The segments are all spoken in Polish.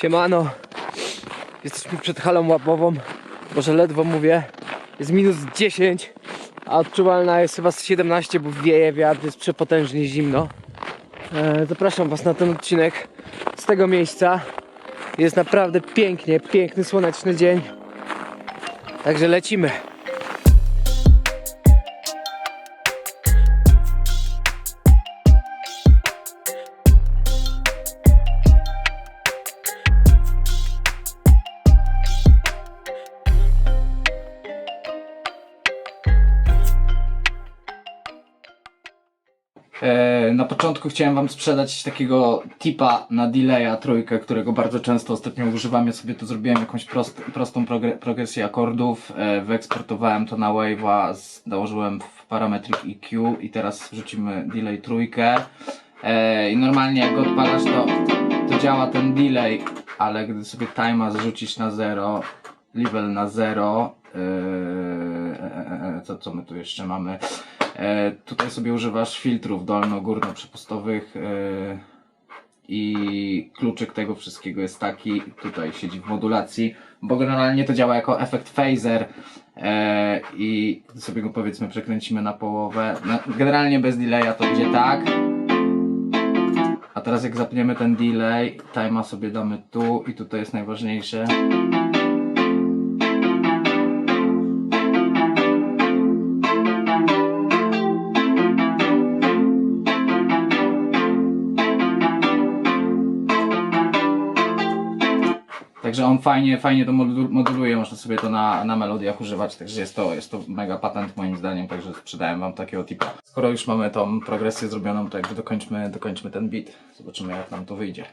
Siemano. Jesteśmy przed halą łapową. Może ledwo mówię. Jest minus 10, a odczuwalna jest chyba z 17, bo wieje wiatr, jest przepotężnie zimno. E, zapraszam Was na ten odcinek z tego miejsca. Jest naprawdę pięknie, piękny słoneczny dzień. Także lecimy. Na początku chciałem wam sprzedać takiego tipa na delaya trójkę, którego bardzo często ostatnio używam. Ja sobie tu zrobiłem jakąś prost, prostą progre, progresję akordów, e, wyeksportowałem to na Wave'a, z- dołożyłem w EQ i teraz wrzucimy delay trójkę. E, I normalnie jak odpalasz to, to działa ten delay, ale gdy sobie time'a zrzucisz na zero, level na zero, e, e, e, co, co my tu jeszcze mamy? E, tutaj sobie używasz filtrów dolno-górno-przepustowych e, i kluczyk tego wszystkiego jest taki, tutaj siedzi w modulacji, bo generalnie to działa jako efekt phaser e, i sobie go powiedzmy przekręcimy na połowę, generalnie bez delaya to idzie tak, a teraz jak zapniemy ten delay, time'a sobie damy tu i tutaj jest najważniejsze. Także on fajnie, fajnie to modu- moduluje, można sobie to na, na melodiach używać, także jest to, jest to mega patent moim zdaniem, także sprzedałem wam takiego tipa. Skoro już mamy tą progresję zrobioną, to jakby dokończmy, dokończmy ten beat. Zobaczymy jak nam to wyjdzie.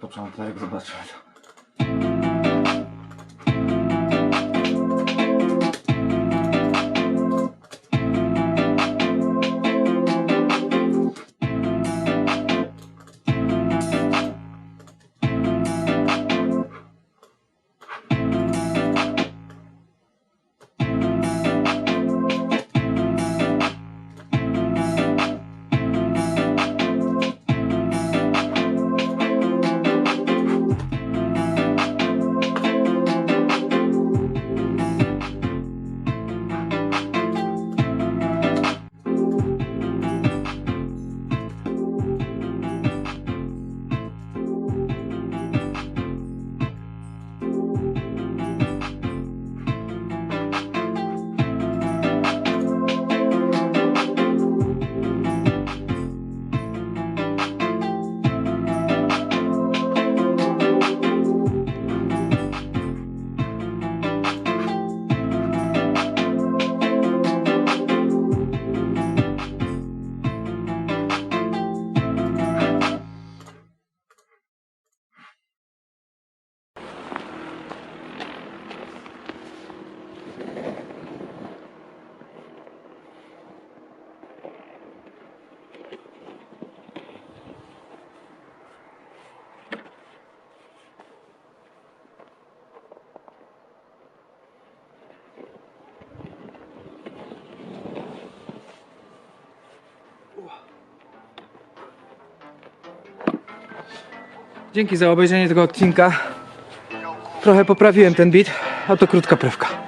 Początek zobaczymy Dzięki za obejrzenie tego odcinka. Trochę poprawiłem ten beat, a to krótka prywka.